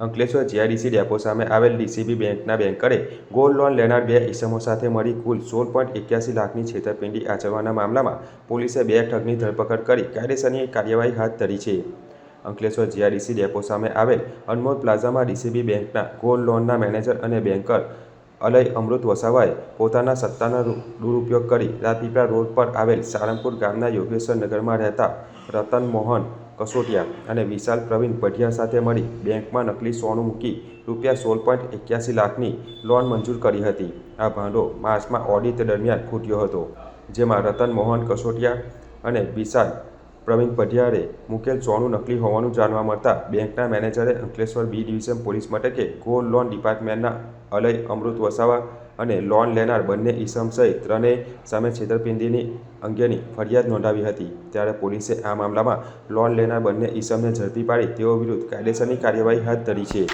Ankleshwar GIDC depot સામે આવેલ DCB બેંકના બેન્કરે ગોલ્ડ લોન લેનાર બે ઇસમો સાથે મળી કુલ સોળ પોઈન્ટ એક્યાસી લાખની છેતરપિંડી આચરવાના મામલામાં પોલીસે બે ઠગની ધરપકડ કરી કાયદેસરની કાર્યવાહી હાથ ધરી છે. અંકલેશ્વર જીઆઈડીસી ડેપો સામે આવેલ અનમોલ પ્લાઝામાં ડીસીબી બેંકના ગોલ્ડ લોનના મેનેજર અને બેન્કર અલય અમૃત વસાવાએ પોતાના સત્તાનો દુરુપયોગ કરી રાજપીપળા રોડ પર આવેલ સારંગપુર ગામના યોગેશ્વર નગરમાં રહેતા રતન મોહન કસોટિયા અને વિશાલ પ્રવીણ પઢિયા સાથે મળી બેંકમાં નકલી સોનું મૂકી રૂપિયા સોળ પોઈન્ટ એક્યાસી લાખની લોન મંજૂર કરી હતી. આ ભાંડો માર્ચમાં ઓડિટ દરમિયાન ખૂટ્યો હતો, જેમાં રતન મોહન કસોટિયા અને વિશાલ પ્રવીણ પઢિયારે મૂકેલ સોનું નકલી હોવાનું જાણવા મળતા બેંકના મેનેજરે અંકલેશ્વર બી ડિવિઝન પોલીસ મથકે ગોલ્ડ લોન ડિપાર્ટમેન્ટના અલય અમૃત વસાવા અને લોન લેનાર બંને ઈસમ સહિત ત્રણેય સામે છેતરપિંડીની અંગેની ફરિયાદ નોંધાવી હતી. ત્યારે પોલીસે આ મામલામાં લોન લેનાર બંને ઈસમને ઝડપી પાડી તેઓ વિરુદ્ધ કાયદેસરની કાર્યવાહી હાથ ધરી છે.